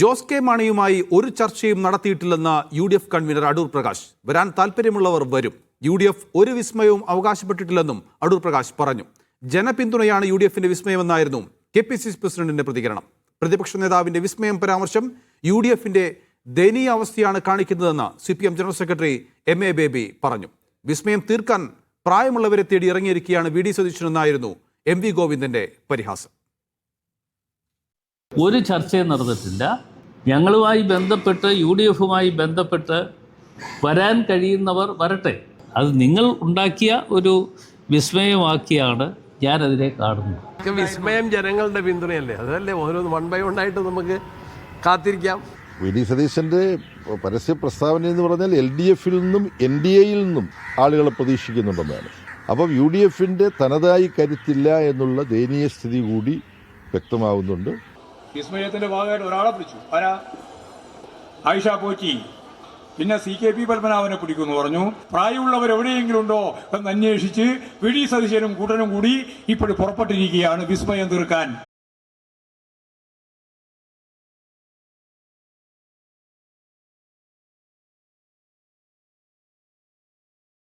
Jose K മാണിയുമായി ഒരു ചർച്ചയും നടത്തിയിട്ടില്ലെന്ന് U D F convener Adoor Prakash. വരാൻ താല്പര്യമുള്ളവർ വരും. യു ഡി എഫ് ഒരു വിസ്മയവും അവകാശപ്പെട്ടിട്ടില്ലെന്നും അടൂർ പ്രകാശ് പറഞ്ഞു. ജനപിന്തുണയാണ് യു ഡി എഫിന്റെ വിസ്മയമെന്നായിരുന്നു കെ പി സി സി പ്രസിഡന്റിന്റെ പ്രതികരണം. പ്രതിപക്ഷ നേതാവിന്റെ വിസ്മയം പരാമർശം യു ഡി എഫിന്റെ ദയനീയ അവസ്ഥയാണ് കാണിക്കുന്നതെന്ന് C P M general secretary M A Baby പറഞ്ഞു. വിസ്മയം തീർക്കാൻ പ്രായമുള്ളവരെ തേടി ഇറങ്ങിയിരിക്കുകയാണ് വി ഡി സതീശനെന്നായിരുന്നു എം വി ഗോവിന്ദന്റെ പരിഹാസം. ഒരു ചർച്ചയും നടന്നിട്ടില്ല. ഞങ്ങളുമായി ബന്ധപ്പെട്ട് യു ഡി എഫുമായി ബന്ധപ്പെട്ട് വരാൻ കഴിയുന്നവർ വരട്ടെ. അത് നിങ്ങൾ ഉണ്ടാക്കിയ ഒരു വിസ്മയമാക്കിയാണ് ഞാനതിനെ കാണുന്നത്. വിസ്മയം ജനങ്ങളുടെ പിന്തുണയല്ലേ? അതല്ലേ ഓരോന്ന് വൺ ബൈ വൺ ആയിട്ട് നമുക്ക് കാത്തിരിക്കാം. വി ഡി സതീശന്റെ പരസ്യ പ്രസ്താവന എന്ന് പറഞ്ഞാൽ എൽ ഡി എഫിൽ നിന്നും എൻ ഡി എയിൽ നിന്നും ആളുകളെ പ്രതീക്ഷിക്കുന്നുണ്ടെന്നാണ്. അപ്പം യു ഡി എഫിന്റെ തനതായി കരുത്തില്ല എന്നുള്ള ദയനീയ സ്ഥിതി കൂടി വ്യക്തമാവുന്നുണ്ട്. വിസ്മയത്തിന്റെ ഭാഗമായിട്ട് ഒരാളെ പിടിച്ചു. ആരാ? ആയിഷ പോറ്റി പിന്നെ സി കെ പി പത്മനാഭനെ പിടിക്കുമെന്ന് പറഞ്ഞു. പ്രായമുള്ളവർ എവിടെയെങ്കിലും ഉണ്ടോ എന്ന് അന്വേഷിച്ച് വി ഡി സതീശനും കൂട്ടനും കൂടി ഇപ്പോൾ പുറപ്പെട്ടിരിക്കുകയാണ് വിസ്മയം തീർക്കാൻ.